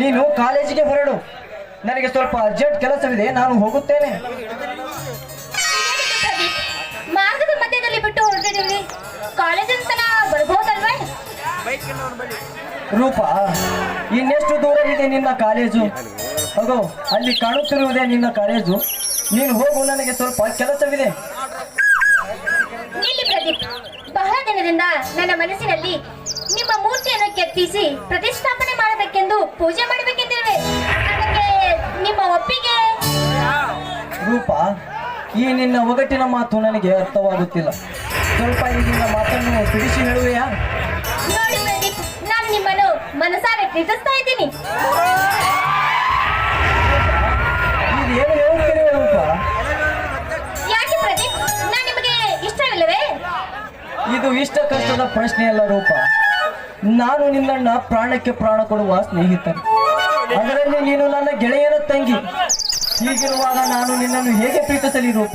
ನೀನು ಕಾಲೇಜಿಗೆ ಹೊರಡು. ನನಗೆ ಸ್ವಲ್ಪ ಅರ್ಜೆಂಟ್ ಕೆಲಸವಿದೆ ನಾನು ಹೋಗುತ್ತೇನೆ. ಮಾರ್ಗದ ಮಧ್ಯದಲ್ಲಿ ಬಿಟ್ಟು ಹೊರಟಿದ್ದೀವಿ ಕಾಲೇಜಿನ ತನ ಬರ್ಬೋದಲ್ವೇ? ರೂಪ ಇನ್ನೆಷ್ಟು ದೂರವಿದೆ ನಿನ್ನ ಕಾಲೇಜು? ಹೋಗೋ ಅಲ್ಲಿ ಕಾಣುತ್ತಿರುವುದೇ ನಿನ್ನ ಕಾಲೇಜು. ನೀನು ಹೋಗು ನನಗೆ ಸ್ವಲ್ಪ ಕೆಲಸವಿದೆ. ಇಲ್ಲಿ ಪ್ರದೀಪ್ ಬಹಳ ದಿನದಿಂದ ನನ್ನ ಮನಸ್ಸಿನಲ್ಲಿ ನಿಮ್ಮ ಮೂರ್ತಿಯನ್ನು ಕೆತ್ತಿಸಿ ಪ್ರತಿಷ್ಠಾಪನೆ ಮಾಡಬೇಕೆಂದು ಪೂಜೆ ಮಾಡಬೇಕೆಂದಿರುವೆ. ಅದಕ್ಕೆ ನಿಮ್ಮ ಒಪ್ಪಿಗೆ. ರೂಪ ಈ ನಿನ್ನ ಒಗಟಿನ ಮಾತು ನನಗೆ ಅರ್ಥವಾಗುತ್ತಿಲ್ಲ. ಸ್ವಲ್ಪ ಈ ನಿನ್ನ ಮಾತನ್ನು ಬಿಡಿಸಿ ಹೇಳುವೆಯಾ? ನೋಡಿ ಪ್ರದೀಪ್ ನಾನು ನಿಮ್ಮನ್ನು ಮನಸಾರೆ ಪ್ರೀತಿಸ್ತಾ ಇದ್ದೀನಿ. ಇದು ಏನು ಹೇಳುತ್ತಿರುವೆ ರೂಪ? ಯಾಕೆ ಪ್ರದೀಪ್? ನಾನು ನಿಮಗೆ ಇಷ್ಟವಿಲ್ಲವೇ? ಇದು ಇಷ್ಟ ಕಷ್ಟದ ಪ್ರಶ್ನೆಯಲ್ಲ ರೂಪ. ನಾನು ನಿನ್ನಣ್ಣ ಪ್ರಾಣಕ್ಕೆ ಪ್ರಾಣ ಕೊಡುವ ಸ್ನೇಹಿತ ಅದರಲ್ಲಿ ನೀನು ನನ್ನ ಗೆಳೆಯನ ತಂಗಿ. ಹೀಗಿರುವಾಗ ನಾನು ನಿನ್ನನ್ನು ಹೇಗೆ ಪ್ರೀತಿಸಲಿ ರೂಪ?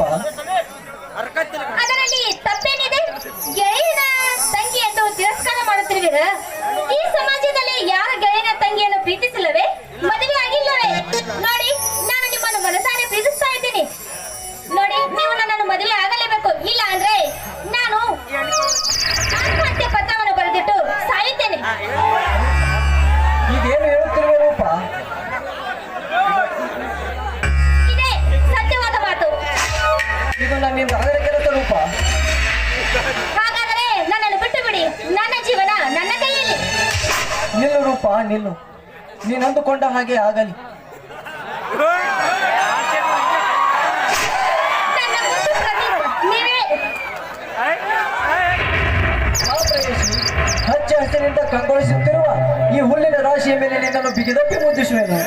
ಅದರಲ್ಲಿ ತಪ್ಪೇನಿದೆ? ತಂಗಿ ಎಂದು ತಿರಸ್ಕಾರ ಮಾಡುತ್ತಿರುವಿರ? ಈ ಸಮಾಜದಲ್ಲಿ ಯಾರ ಗೆಳೆಯನ ತಂಗಿಯನ್ನು ಪ್ರೀತಿಸಿಲ್ಲವೇ ಇದು ಕೆಲಸ ರೂಪ. ಹಾಗಾದರೆ ನನ್ನನ್ನು ಬಿಟ್ಟು ಬಿಡಿ ನನ್ನ ಜೀವನ ನನ್ನ ಕೈಯಲ್ಲಿ. ನಿಲ್ಲು ರೂಪ ನಿಲ್ಲು. ನೀನು ಅಂದುಕೊಂಡ ಹಾಗೆ ಆಗಲಿ. ನನ್ನ ಮುದ್ದು ಪ್ರದೀಪ್ ನೀವೇ. ಆ ಪ್ರೇಯಸಿ, ಹಚ್ಚ ಹಸಿರಿನಿಂದ ಕಂಗೊಳಿಸುತ್ತಿರುವ ಈ ಹುಲ್ಲಿನ ರಾಶಿಯ ಮೇಲೆ ನಿನ್ನನ್ನು ಬಿಗಿದಪ್ಪಿ ಮುದ್ದಿಸುವೆನು